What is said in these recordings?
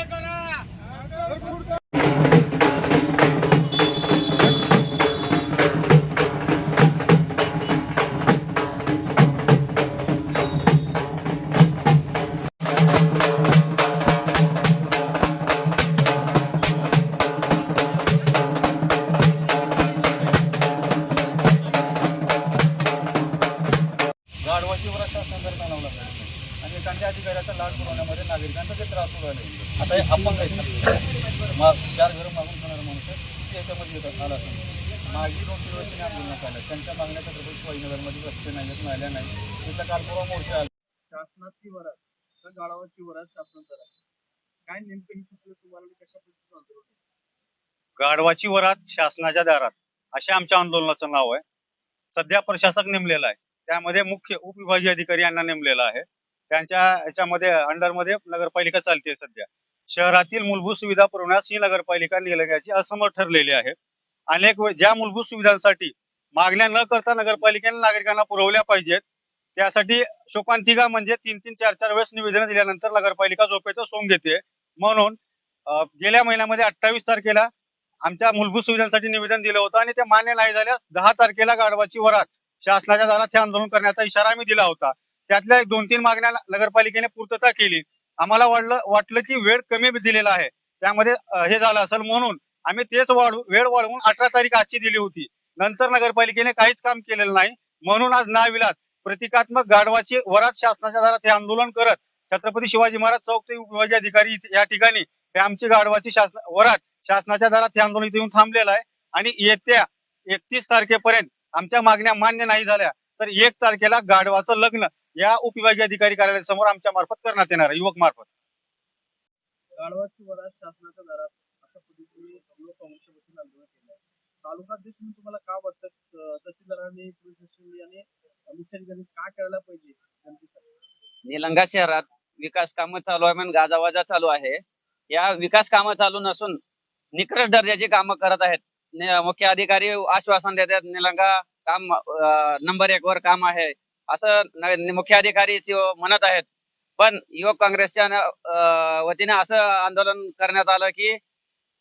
मान्य करा. गाढवाची वरचा आणि एखाद्या अधिकाऱ्याचा लाभ पुरवण्यामध्ये नागरिकांचा जे त्रास होऊ राहिले आता हे अपंग आहेत मग चार घरं मागून खाणारा माणूस ते याच्यामध्ये येतात आला असं मागील दोन तीन वर्षांनी आंदोलन आलं. त्यांच्या मागण्या छत्रपती शिवाजीनगरमध्ये रस्ते नाही आहेत नाल्या नाही त्याचा काल परवा मोर्चा आला. शासनाची वरात तर गाळावाची वरात शासन करा. काय नेमकं ही सुचलं तुम्हाला कशा पद्धतीचं आंदोलन गाढवाची वरात शासनाच्या दारात. अशा आमच्या आंदोलनाचं नाव आहे. सध्या प्रशासक नेमलेला आहे. त्यामध्ये मुख्य उपविभागीय अधिकारी यांना नेमलेला आहे. त्यांच्या याच्यामध्ये अंडरमध्ये नगरपालिका चालते सध्या. शहरातील मूलभूत सुविधा पुरवण्यास ही नगरपालिका निलंग्याची असमर्थ ठरलेली आहे. अनेक ज्या मूलभूत सुविधांसाठी मागण्या न करता नगरपालिकेने नागरिकांना पुरवल्या पाहिजेत त्यासाठी शोकांतिका म्हणजे तीन तीन चार चार वेळेस निवेदन दिल्यानंतर नगरपालिका झोपेचं सोंग घेते. म्हणून गेल्या महिन्यामध्ये अठ्ठावीस तारखेला आमच्या मूलभूत सुविधांसाठी निवेदन दिलं होतं आणि ते मान्य नाही झाल्यास दहा तारखेला गाढवाची वरात शासनाच्या दारात हे आंदोलन करण्याचा इशारा मी दिला होता. त्यातल्या एक दोन तीन मागण्या नगरपालिकेने पूर्तता केली. आम्हाला वाटलं वाटलं की वेळ कमी दिलेला आहे. त्यामध्ये हे झालं असेल म्हणून आम्ही तेच वाढू वेळ वाढवून अठरा तारीख आजची दिली होती. नंतर नगरपालिकेने काहीच काम केलेलं नाही. म्हणून आज नाविलात. प्रतिकात्मक गाढवाची वरात शासनाच्या दारात हे आंदोलन करत छत्रपती शिवाजी महाराज चौक ते उपविभागीय अधिकारी या ठिकाणी ते आमची गाढवाची शासन वरात शासनाच्या दारात हे आंदोलन येऊन थांबलेलं आहे. आणि येत्या एकतीस तारखेपर्यंत आमच्या मागण्या मान्य नाही झाल्या तर एक तारखेला गाढवाचं लग्न या उपविभागीय अधिकारी कार्यालयासमोर आमच्या मार्फत करण्यात येणार आहे. युवक मार्फत. गाळवाची वरात शासनाच्या दारात अशा पद्धतीने लोक काँग्रेसच्या वतीने आंदोलन केलं आहे. तालुका अध्यक्ष म्हणून तुम्हाला काय वाटतं? अं, तहसीलदारांनी पोलीस स्टेशननी आणि मुख्याधिकाऱ्यांनी काय करायला पाहिजे? जनतेसाठी निलंगा शहरात विकास कामं चालू आहे म्हणून गाजावाजा चालू आहे. या विकास कामं चालू नसून निकृष्ट दर्जाची कामं करत आहेत. नि- मुख्य अधिकारी आश्वासन देतात निलंगा काम नंबर एक वर काम आहे. असं मुख्य अधिकारी म्हणत आहेत. पण युवक काँग्रेसच्या वतीने असं आंदोलन करण्यात आलं की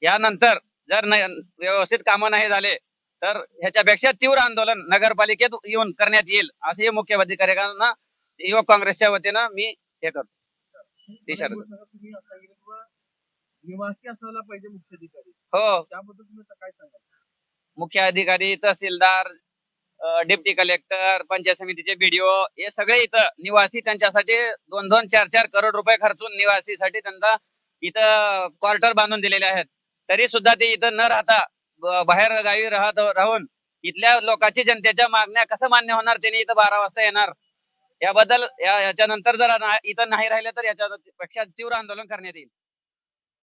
यानंतर जर व्यवस्थित कामं नाही झाले तर ह्याच्यापेक्षा तीव्र आंदोलन नगरपालिकेत येऊन करण्यात येईल असे मुख्य अधिकाऱ्यांना युवक काँग्रेसच्या वतीनं मी हे करतो. निवासी असायला पाहिजे मुख्याधिकारी हो. त्याबद्दल तुम्ही काय मुख्य अधिकारी तहसीलदार डेप्टी कलेक्टर पंचायत समितीचे बीडीओ हे सगळे इथं निवासी त्यांच्यासाठी दोन दोन चार चार करोड रुपये खर्चून निवासीसाठी त्यांना इथं क्वार्टर बांधून दिलेले आहेत. तरी सुद्धा ते इथं न राहता बाहेर गावी राहत राहून इथल्या लोकांची जनतेच्या मागण्या कसं मान्य होणार त्यांनी इथं बारा वाजता येणार? याबद्दल याच्यानंतर जर इथं नाही राहिलं तर याच्या पक्षात तीव्र आंदोलन करण्यात येईल.